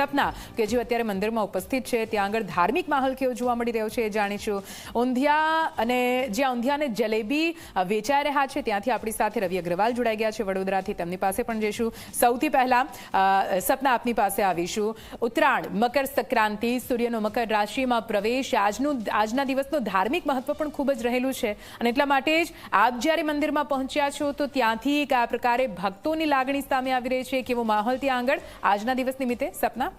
સપના કે જે અત્યારે મંદિરમાં ઉપસ્થિત છે, ત્યાં આગળ ધાર્મિક માહોલ કેવો જોવા મળી રહ્યો છે એ જાણીશું. ઊંધિયા અને જ્યાં ઊંધિયા જલેબી વેચાઈ રહ્યા છે, ત્યાંથી આપણી સાથે રવિ અગ્રવાલ જોડાઈ ગયા છે વડોદરાથી. તેમની પાસે પણ જઈશું. સૌથી પહેલા સપના આપની પાસે આવીશું. ઉત્તરાયણ, મકર સંક્રાંતિ, સૂર્યનો મકર રાશિમાં પ્રવેશ, આજનું, આજના દિવસનું ધાર્મિક મહત્વ પણ ખૂબ જ રહેલું છે. અને એટલા માટે જ આપ જ્યારે મંદિરમાં પહોંચ્યા છો, તો ત્યાંથી કયા પ્રકારે ભક્તોની લાગણી સામે આવી રહી છે. કેવો માહોલ ત્યાં આગળ? આજના દિવસ નિમિત્તે સપના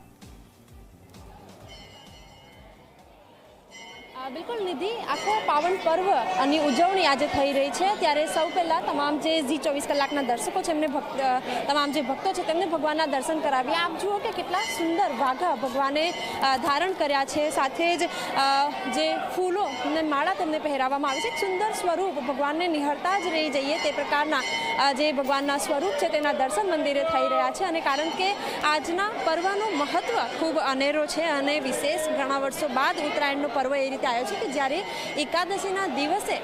બિલકુલ નિધિ, આખો પાવન પર્વ અને ઉજવણી આજે થઈ રહી છે. ત્યારે સૌ પહેલાં તમામ જે ઝી ચોવીસ કલાકના દર્શકો છે, એમને ભક્ત તમામ જે ભક્તો છે, તેમને ભગવાનના દર્શન કરાવ્યા આપ જુઓ કે કેટલા સુંદર વાઘા ભગવાને ધારણ કર્યા છે. સાથે જ જે ફૂલો ને માળા તેમને પહેરાવવામાં આવે છે. એક સુંદર સ્વરૂપ ભગવાનને નિહળતા જ રહી જઈએ તે પ્રકારના જે ભગવાનના સ્વરૂપ છે, તેના દર્શન મંદિરે થઈ રહ્યા છે. અને કારણ કે આજના પર્વનું મહત્ત્વ ખૂબ અનેરો છે અને વિશેષ ઘણા વર્ષો બાદ ઉત્તરાયણનો પર્વ એ રીતે આવ્યો છે કે જ્યારે એકાદશીના દિવસે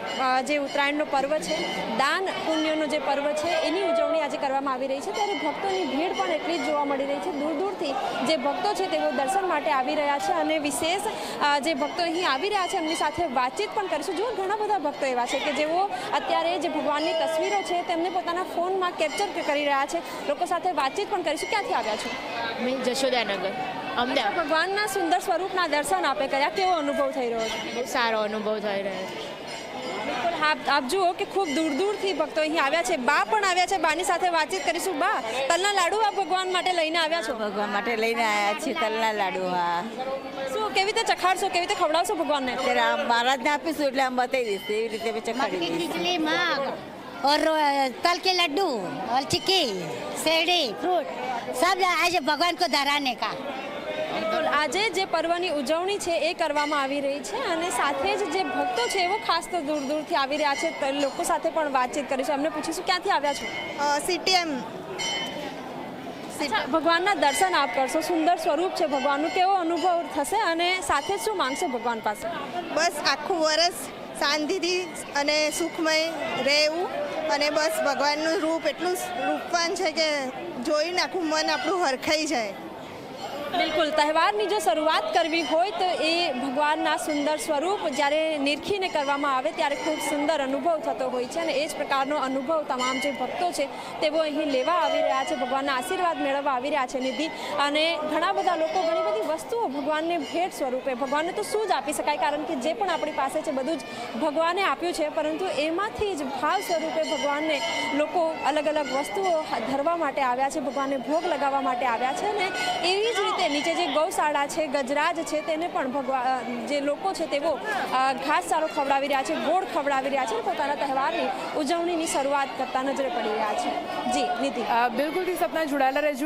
જે ઉત્તરાયણનો પર્વ છે, દાન પુણ્યનો જે પર્વ છે, એની ઉજવણી આજે કરવામાં આવી રહી છે. ત્યારે ભક્તોની ભીડ પણ એટલી જ જોવા મળી રહી છે. દૂર દૂરથી જે ભક્તો છે તેઓ દર્શન માટે આવી રહ્યા છે અને વિશેષ જે ભક્તો અહીં આવી રહ્યા છે એમની સાથે વાતચીત પણ કરીશું. જો ઘણા બધા ભક્તો એવા છે કે જેઓ અત્યારે જે ભગવાનની તસવીરો છે તેમને પોતાના ફોનમાં કેપ્ચર કરી રહ્યા છે. લોકો સાથે વાતચીત પણ કરીશું. ક્યાંથી આવ્યા છો? મેં જશોદાનગર. અમદાવાદ ભગવાનના સુંદર સ્વરૂપના દર્શન આપે કર્યા કેવો અનુભવ થઈ રહ્યો છે બહુ સારો અનુભવ થઈ રહ્યો છે બિલકુલ આપ આપ જુઓ કે ખૂબ દૂર દૂરથી ભક્તો અહીં આવ્યા છે બા પણ આવ્યા છે બાની સાથે વાતચીત કરીશું બા તલના લાડુ આપ ભગવાન માટે લઈને આવ્યા છો ભગવાન માટે લઈને આવ્યા છીએ તલના લાડુ હા શું કેવી રીતે ચખાડશો કેવી રીતે ખવડાવશો ભગવાનને ત્યારે આમ મહારાજને આપીશું એટલે આમ બતાવી દઈશું એવી રીતે અમે ચખાડી मक्की દઈશું खिचड़ी माग और अ, तल के लड्डू और चिक्की सेड़ी फ्रूट सब आज भगवान को धराने का બિલકુલ આજે જે પર્વની ઉજવણી છે એ કરવામાં આવી રહી છે અને સાથે જ જે ભક્તો છે એવો ખાસ તો દૂર દૂરથી આવી રહ્યા છે લોકો સાથે પણ વાતચીત કરી છે અમને પૂછીશું ક્યાંથી આવ્યા છો? સીટીએમ ભગવાનના દર્શન આપ કરશો. સુંદર સ્વરૂપ છે ભગવાનનું. કેવો અનુભવ થશે અને સાથે જ શું માંગશો ભગવાન પાસે? બસ આખું વરસ શાંતિથી અને સુખમય રહેવું અને બસ ભગવાનનું રૂપ એટલું રૂપવાન છે કે જોઈને આખું મન આપણું હરખાઈ જાય. બિલકુલ, તહેવારની જો શરૂઆત કરવી હોય તો એ ભગવાનના સુંદર સ્વરૂપ જ્યારે નિરખીને કરવામાં આવે ત્યારે ખૂબ સુંદર અનુભવ થતો હોય છે અને એ જ પ્રકારનો અનુભવ તમામ જે ભક્તો છે તેઓ અહીં લેવા આવી રહ્યા છે, ભગવાનના આશીર્વાદ મેળવવા આવી રહ્યા છે નિધિ. અને ઘણા બધા લોકો ઘણી બધી વસ્તુઓ ભગવાનને ભેટ સ્વરૂપે, ભગવાનને તો શું જ આપી શકાય? કારણ કે જે પણ આપણી પાસે છે બધું જ ભગવાને આપ્યું છે, પરંતુ એમાંથી જ ભાવ સ્વરૂપે ભગવાનને લોકો અલગ અલગ વસ્તુઓ ધરવા માટે આવ્યા છે, ભગવાનને ભોગ લગાવવા માટે આવ્યા છે અને એવી જ રીતે નીચે જે ગૌશાળા છે ગજરાજ છે તેને પણ ભગવાન જે લોકો છે તેઓ ઘાસ સારો ખવડાવી રહ્યા છે ગોળ ખવડાવી રહ્યા છે અને પોતાના તહેવારની ઉજવણીની શરૂઆત કરતા નજરે પડી રહ્યા છે. જી નીતિ. અ, બિલકુલથી સપના જોડાયેલા રહેજો.